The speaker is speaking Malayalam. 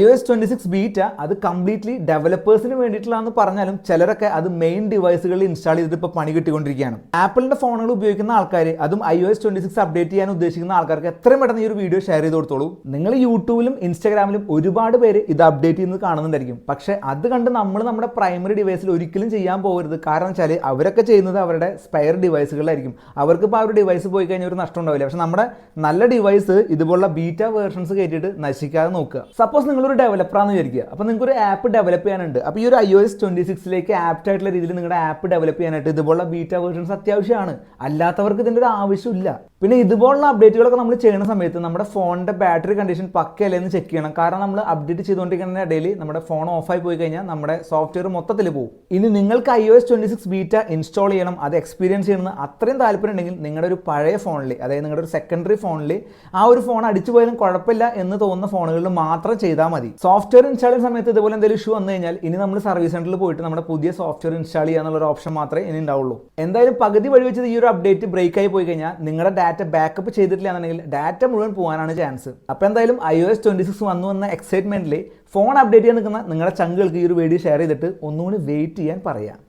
I O S twenty six beta അത് കംപ്ലീറ്റ്ലി ഡെവലപ്പേഴ്സിന് വേണ്ടിയിട്ടുള്ളതെന്ന് പറഞ്ഞാലും ചിലരൊക്കെ അത് മെയിൻ ഡിവൈസുകളിൽ ഇൻസ്റ്റാൾ ചെയ്തിട്ട് ഇപ്പോൾ പണി കിട്ടിക്കൊണ്ടിരിക്കുകയാണ്. ആപ്പിളിന്റെ ഫോണുകൾ ഉപയോഗിക്കുന്ന ആൾക്കാർ അതും I O S twenty six update ചെയ്യാൻ ഉദ്ദേശിക്കുന്ന ആൾക്കാർക്ക് എത്രയും പെട്ടെന്ന് ഈ ഒരു വീഡിയോ ഷെയർ ചെയ്ത് കൊടുത്തോളൂ. നിങ്ങൾ യൂട്യൂബിലും ഇൻസ്റ്റാഗ്രാമിലും ഒരുപാട് പേര് ഇത് അപ്ഡേറ്റ് ചെയ്യുന്നത് കാണുന്നുണ്ടായിരിക്കും. പക്ഷേ അത് കണ്ട് നമ്മൾ നമ്മുടെ പ്രൈമറി ഡിവൈസിൽ ഒരിക്കലും ചെയ്യാൻ പോകരുത്. കാരണം വെച്ചാൽ അവരൊക്കെ ചെയ്യുന്നത് അവരുടെ സ്പെയർ ഡിവൈസുകളിലായിരിക്കും അവർക്ക് ഇപ്പോൾ ആ ഒരു ഡിവൈസ് പോയി കഴിഞ്ഞാൽ ഒരു നഷ്ടം ഉണ്ടാവില്ല. പക്ഷെ നമ്മുടെ നല്ല ഡിവൈസ് ഇതുപോലുള്ള ബീറ്റ വേർഷൻസ് കയറ്റിയിട്ട് നശിക്കാതെ നോക്കുക. സപ്പോസ് നിങ്ങളൊരു ഡെവലപ്പറാന്ന് വിചാരിക്കുക. അപ്പോൾ നിങ്ങൾക്ക് ഒരു ആപ്പ് ഡെവലപ്പ് ചെയ്യാനുണ്ട്. അപ്പോൾ ഈ ഒരു ഐ ഒ എസ് ട്വന്റി സിക്സിലേക്ക് ആപ്റ്റ് ആയിട്ടുള്ള രീതിയിൽ നിങ്ങളുടെ ആപ്പ് ഡെവലപ്പ് ചെയ്യാനായിട്ട് ഇതുപോലുള്ള ബീറ്റ വേർഷൻസ് അത്യാവശ്യമാണ്. അല്ലാത്തവർക്ക് ഇതിന്റെ ഒരു ആവശ്യമില്ല. പിന്നെ ഇതുപോലുള്ള അപ്ഡേറ്റുകളൊക്കെ നമ്മൾ ചെയ്യുന്ന സമയത്ത് നമ്മുടെ ഫോണിന്റെ ബാറ്ററി കണ്ടീഷൻ പക്കയല്ലേ എന്ന് ചെക്ക് ചെയ്യണം. കാരണം നമ്മൾ അപ്ഡേറ്റ് ചെയ്തുകൊണ്ടിരിക്കുന്ന ഇടയിൽ നമ്മുടെ ഫോൺ ഓഫായി പോയി കഴിഞ്ഞാൽ നമ്മുടെ സോഫ്റ്റ്വെയർ മൊത്തത്തിൽ പോകും. ഇനി നിങ്ങൾക്ക് I O S twenty six beta install ചെയ്യണം അത് എക്സ്പീരിയൻസ് ചെയ്യണമെന്ന് അത്രയും താല്പര്യം ഉണ്ടെങ്കിൽ നിങ്ങളുടെ ഒരു പഴയ ഫോണിൽ അതായത് നിങ്ങളുടെ ഒരു സെക്കൻഡറി ഫോണിൽ ആ ഒരു ഫോൺ അടിച്ചു പോയാലും കുഴപ്പമില്ല എന്ന് തോന്നുന്ന ഫോണുകളിൽ മാത്രം ചെയ്താൽ മതി. സോഫ്റ്റ്വെയർ ഇൻസ്റ്റാൾ ചെയ്യുന്ന സമയത്ത് ഇതുപോലെ എന്തെങ്കിലും ഇഷ്യൂ വന്നു കഴിഞ്ഞാൽ ഇനി നമ്മൾ സർവീസ് സെന്ററിൽ പോയിട്ട് നമ്മുടെ പുതിയ സോഫ്റ്റ്വെയർ ഇൻസ്റ്റാൾ ചെയ്യാന്നുള്ള ഒരു ഓപ്ഷൻ മാത്രമേ ഇനി ഉണ്ടാവുള്ളൂ. എന്തായാലും പകുതി വഴി വെച്ചത് ഈ ഒരു അപ്ഡേറ്റ് ബ്രേക്ക് ആയി പോയി കഴിഞ്ഞാൽ നിങ്ങളുടെ ഡാറ്റ ബാക്കപ്പ് ചെയ്തിട്ടില്ല എന്നുണ്ടെങ്കിൽ ഡാറ്റ മുഴുവൻ പോകാനാണ് ചാൻസ് അപ്പോൾ എന്തായാലും I O S twenty six വന്നു എന്ന എക്സൈറ്റ്മെന്റിൽ ഫോൺ അപ്ഡേറ്റ് ചെയ്യാൻ നിൽക്കുന്ന നിങ്ങളുടെ ചങ്കുകൾക്ക് ഈ ഒരു വീഡിയോ ഷെയർ ചെയ്തിട്ട് ഒന്നുകൂടി വെയിറ്റ് ചെയ്യാൻ പറയാം.